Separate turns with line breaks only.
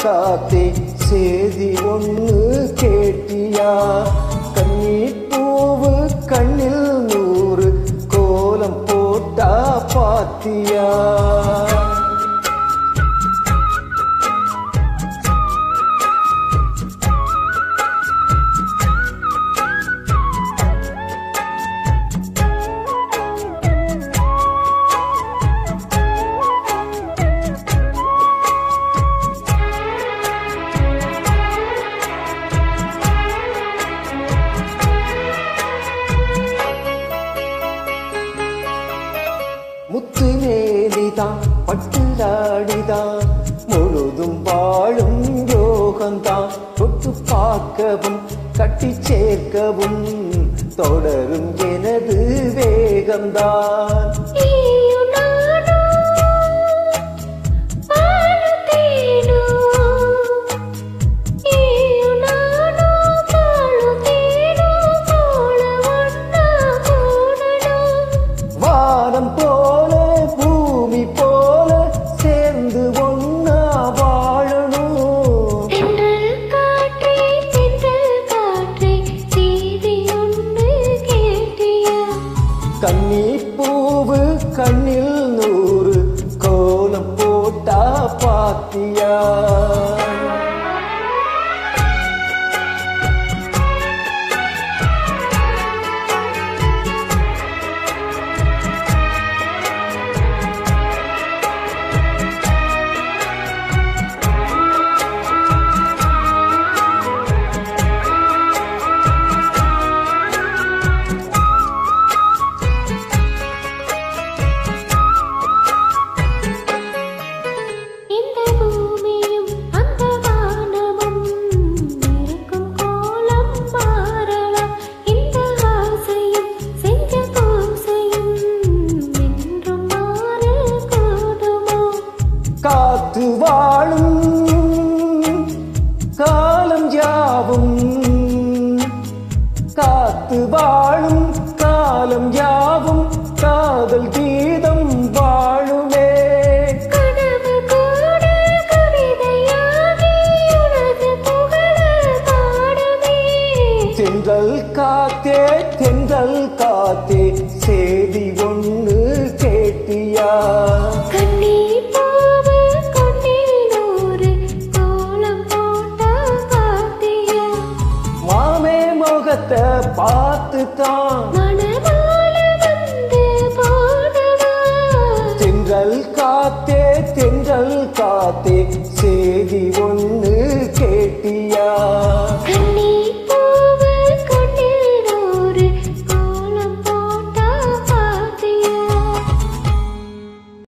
காத்தே சேதி ஒன்று கேட்டியா? கண்ணீர் பூவு கண்ணில் நூறு கோலம் போட்டா பாத்தியா? முத்து வேலிதான் பட்டுடாடிதான் முழுதும் வாழும் யோகந்தான் தொட்டு பார்க்கவும் கட்டி சேர்க்கவும் தொடரும் எனது வேகம்தான். வானம் போ யாவும் காத்து வாழும் காலம் யாவும் காதல் கீதம் வாழுமே. தென்றல் காத்தே தென்றல் காத்தே சேதி ஒன்று கேட்டியா?
முகத்தை பார்த்து தான் தென்றல் காத்தே தென்றல்
காத்தே செய்தி ஒன்று கேட்டியா?